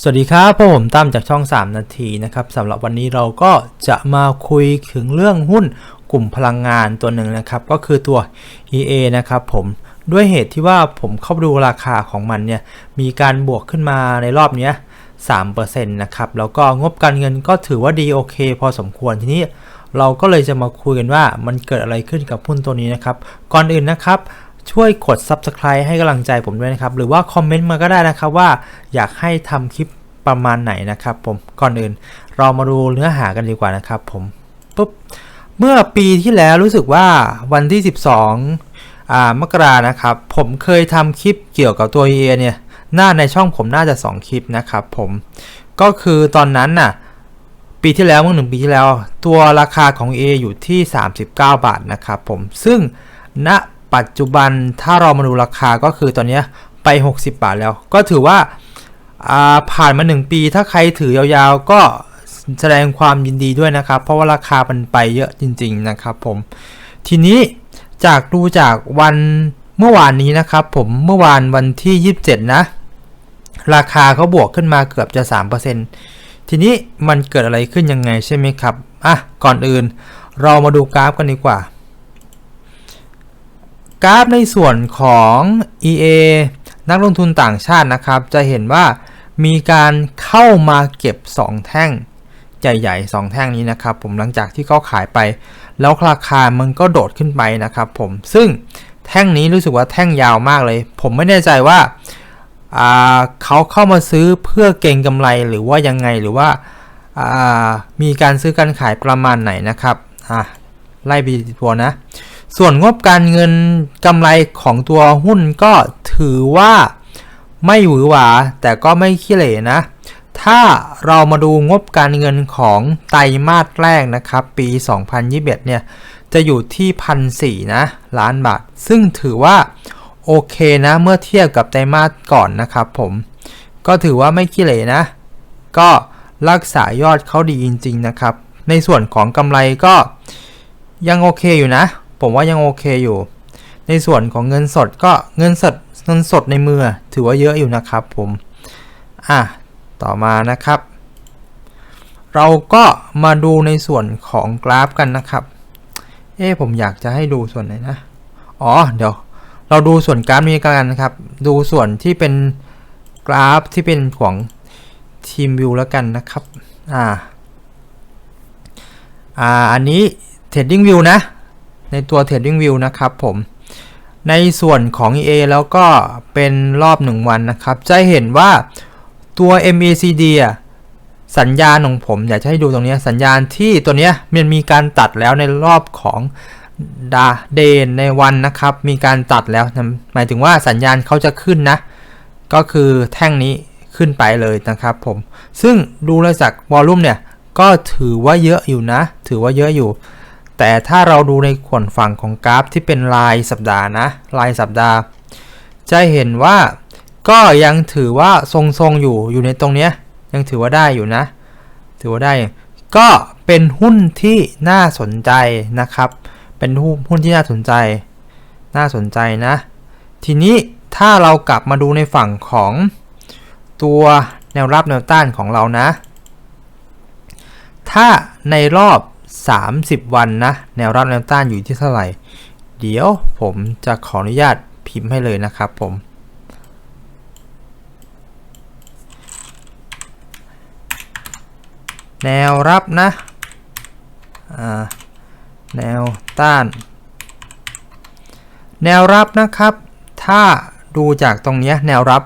สวัสดีครับพวกผมตั้มจากช่อง 3 นาทีนะครับสำหรับวันนี้เราก็จะมาคุยถึงเรื่องหุ้นกลุ่มพลังงานตัวหนึ่งนะครับ ก็คือตัว EA นะครับผมด้วยเหตุที่ว่าผมเข้าดูราคาของมันเนี่ย มีการบวกขึ้นมาในรอบเนี้ย3%นะครับ แล้วก็งบการเงินก็ถือว่าดีโอเค พอสมควรทีนี้เราก็เลยจะมาคุยกันว่ามันเกิดอะไรขึ้นกับหุ้นตัวนี้นะครับ ก่อนอื่นนะครับ ช่วยกด Subscribe ให้กำลังใจผมด้วยนะครับ หรือว่าคอมเมนต์มาก็ได้นะครับว่าอยากให้ทำคลิปประมาณไหนนะครับผมก่อนอื่น เรามาดูเนื้อหากันดีกว่านะครับผมปุ๊บเมื่อปีที่แล้วรู้สึกว่าวันที่ 12อ่ามกรานะครับ ผมเคยทำคลิปเกี่ยวกับตัว EA เนี่ยหน้าในช่องผมน่าจะ 2 คลิปนะครับผมก็คือตอนนั้นน่ะปีที่แล้วเมื่อหนึ่งปีที่แล้ว ตัวราคาของ A อยู่ที่ 39 บาทนะครับผมซึ่งณ ปัจจุบันถ้าเรามาดูราคาก็คือตอนนี้ไป 60 บาทแล้ว ก็ถือว่าผ่านมา 1 ปี ถ้าใครถือยาวๆก็แสดงความยินดีด้วยนะครับ เพราะว่าราคามันไปเยอะจริง ๆนะครับผม ทีนี้จากดูจากวันเมื่อวานนี้นะครับผมเมื่อวานวันที่ 27 นะ ราคาเขาบวกขึ้นมาเกือบจะ 3%ทีนี้มันเกิดอะไรขึ้นยังไงใช่ไหมครับอะก่อนอื่นเรามาดูกราฟกันดีกว่า กราฟในส่วนของ EA นักลงทุนต่างชาตินะครับ จะเห็นว่ามีการเข้ามาเก็บ 2 แท่งใหญ่ๆ 2 แท่งนี้นะครับผมหลังจากที่เขาขายไป แล้วราคามันก็โดดขึ้นไปนะครับผมซึ่งแท่งนี้รู้สึกว่าแท่งยาวมากเลย ผมไม่แน่ใจว่าเขาเข้ามาซื้อเพื่อเก่งกำไรหรือว่ายังไงหรือว่ามีการซื้อการขายประมาณไหนนะครับไล่บีทัวนะ ส่วนงบการเงินกำไรของตัวหุ้นก็ถือว่าไม่หวือหวา แต่ก็ไม่ขี้เหร่นะ ถ้าเรามาดูงบการเงินของไตรมาสแรกนะครับ ปี 2021 เนี่ย จะอยู่ที่พันสี่นะล้านบาท ซึ่งถือว่าโอเคนะเมื่อเทียบกับไตรมาสก่อนนะครับผม ก็ถือว่าไม่ขี้เหร่นะ ก็รักษายอดเขาดีจริง ๆ นะครับ ในส่วนของกำไรก็ยังโอเคอยู่นะ ผมว่ายังโอเคอยู่ ในส่วนของเงินสดก็เงินสดเงินสดในมือถือว่าเยอะอยู่นะครับผม อะ ต่อมานะครับ เราก็มาดูในส่วนของกราฟกันนะครับ เอ๊ผมอยากจะให้ดูส่วนไหนนะ อ๋อ เดี๋ยว เราดูส่วนกราฟนี้กันนะครับ ดูส่วนที่เป็นกราฟที่เป็นของทีมวิวแล้วกันนะครับ อ่า อ่า อันนี้ Trading View นะ ในตัว Trading View นะครับผม ในส่วนของ EA แล้วก็เป็นรอบ 1 วันนะครับ จะเห็นว่าตัว MACD อะสัญญาณของผมอยากจะให้ดูตรงนี้สัญญาณที่ตัวนี้มันมีการตัดแล้วในรอบของดาเดนในวันนะครับ มีการตัดแล้ว หมายถึงว่าสัญญาณเขาจะขึ้นนะ ก็คือแท่งนี้ขึ้นไปเลยนะครับผม ซึ่งดูรายจากวอลลุ่มเนี่ย ก็ถือว่าเยอะอยู่นะ ถือว่าเยอะอยู่ แต่ถ้าเราดูในขวนฝั่งของกราฟที่เป็นรายสัปดาห์นะรายสัปดาห์ จะเห็นว่าก็ยังถือว่าทรงๆอยู่อยู่ในตรงเนี้ยยังถือว่าได้อยู่นะ ถือว่าได้ ก็เป็นหุ้นที่น่าสนใจนะครับ เป็นหุ้นที่น่าสนใจ น่าสนใจนะ ทีนี้ถ้าเรากลับมาดูในฝั่งของตัวแนวรับแนวต้านของเรานะ ถ้าในรอบ 30 วันนะ แนวรับแนวต้านอยู่ที่เท่าไหร่ เดี๋ยวผมจะขออนุญาตพิมพ์ให้เลยนะครับผม แนวรับนะ แนวต้าน แนวรับนะครับ ถ้าดูจากตรงนี้แนวรับ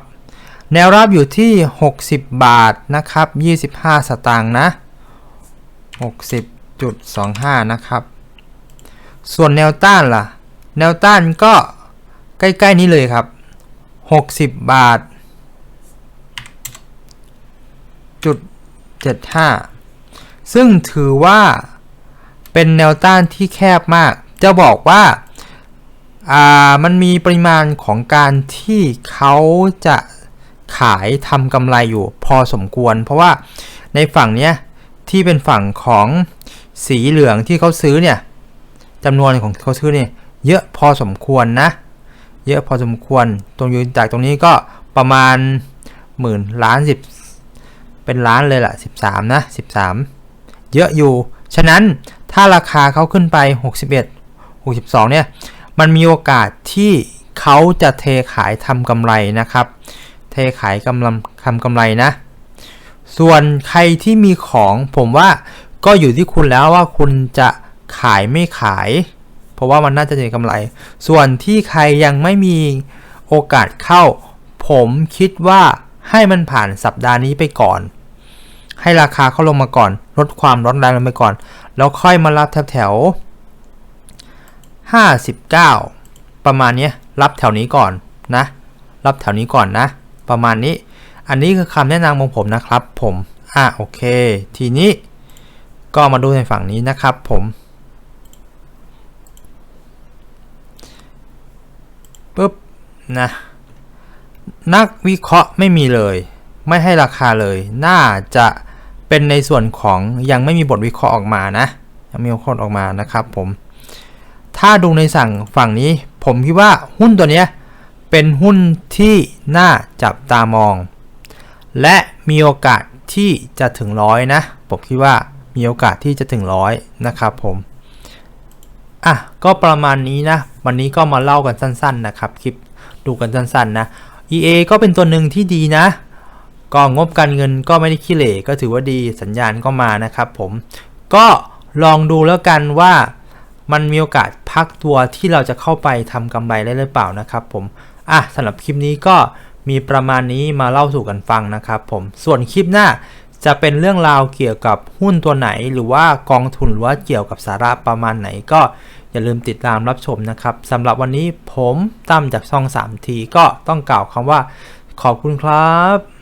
แนวรับอยู่ที่ 60 บาทนะครับ 25 สตางค์นะ 0.25 นะครับ ส่วนแนวต้านล่ะ แนวต้านก็ใกล้ ๆ นี้เลยครับ 60 บาทจุด75 ซึ่งถือว่าเป็นแนวต้านที่แคบมาก จะบอกว่าอ่ามันมีปริมาณของการที่เขาจะขายทำกำไรอยู่พอสมควร เพราะว่าในฝั่งเนี้ยที่เป็นฝั่งของ สีเหลืองที่เขาซื้อเนี่ยจำนวนของเขาซื้อเนี่ยเยอะพอสมควรนะ เยอะพอสมควรตรงยืนจากตรงนี้ก็ประมาณหมื่นล้านสิบเป็นล้านเลยละ่ะ 13 นะ 13 เยอะอยู่ ฉะนั้นถ้าราคาเขาขึ้นไป 61 62 เนี่ย มันมีโอกาสที่เขาจะเทขายทำกำไรนะครับ เทขายกำลังทำกำไรนะ ส่วนใครที่มีของผมว่า ก็อยู่ที่คุณแล้วว่าคุณจะขายไม่ขาย เพราะว่ามันน่าจะมีกำไร ส่วนที่ใครยังไม่มีโอกาสเข้า ผมคิดว่าให้มันผ่านสัปดาห์นี้ไปก่อน ให้ราคาเข้าลงมาก่อน ลดความร้อนแรงลงไปก่อน แล้วค่อยมารับแถวแถว59 ประมาณนี้รับแถวนี้ก่อนนะ รับแถวนี้ก่อนนะ ประมาณนี้ อันนี้คือคำแนะนำของผมนะครับผม อะโอเค ทีนี้ ก็มาดูในฝั่งนี้นะครับผมปุ๊บนะนักวิเคราะห์ไม่มีเลย ไม่ให้ราคาเลย น่าจะเป็นในส่วนของยังไม่มีบทวิเคราะห์ออกมานะยังไม่มีบทวิเคราะห์ออกมานะครับผม ถ้าดูในสั่งฝั่งนี้ ผมคิดว่าหุ้นตัวนี้เป็นหุ้นที่น่าจับตามอง และมีโอกาสที่จะถึงร้อยนะ ผมคิดว่า มีโอกาสที่จะถึงร้อยนะครับผมอะก็ประมาณนี้นะ วันนี้ก็มาเล่ากันสั้นๆนะครับคลิปดูกันสั้นๆนะ EA ก็เป็นตัวหนึ่งที่ดีนะก็งบการเงินก็ไม่ได้ขี้เหร่ก็ถือว่าดีสัญญาณก็มานะครับผมก็ลองดูแล้วกันว่ามันมีโอกาสพักตัวที่เราจะเข้าไปทำกำไรได้หรือเปล่านะครับผมอะสำหรับคลิปนี้ก็มีประมาณนี้มาเล่าสู่กันฟังนะครับผมส่วนคลิปหน้า จะเป็นเรื่องราวเกี่ยวกับหุ้นตัวไหน หรือว่ากองทุนหรือว่าเกี่ยวกับสาระประมาณไหน ก็อย่าลืมติดตามรับชมนะครับสำหรับวันนี้ผมตั้มจากช่อง3ทีก็ต้องกล่าวคำว่า ขอบคุณครับ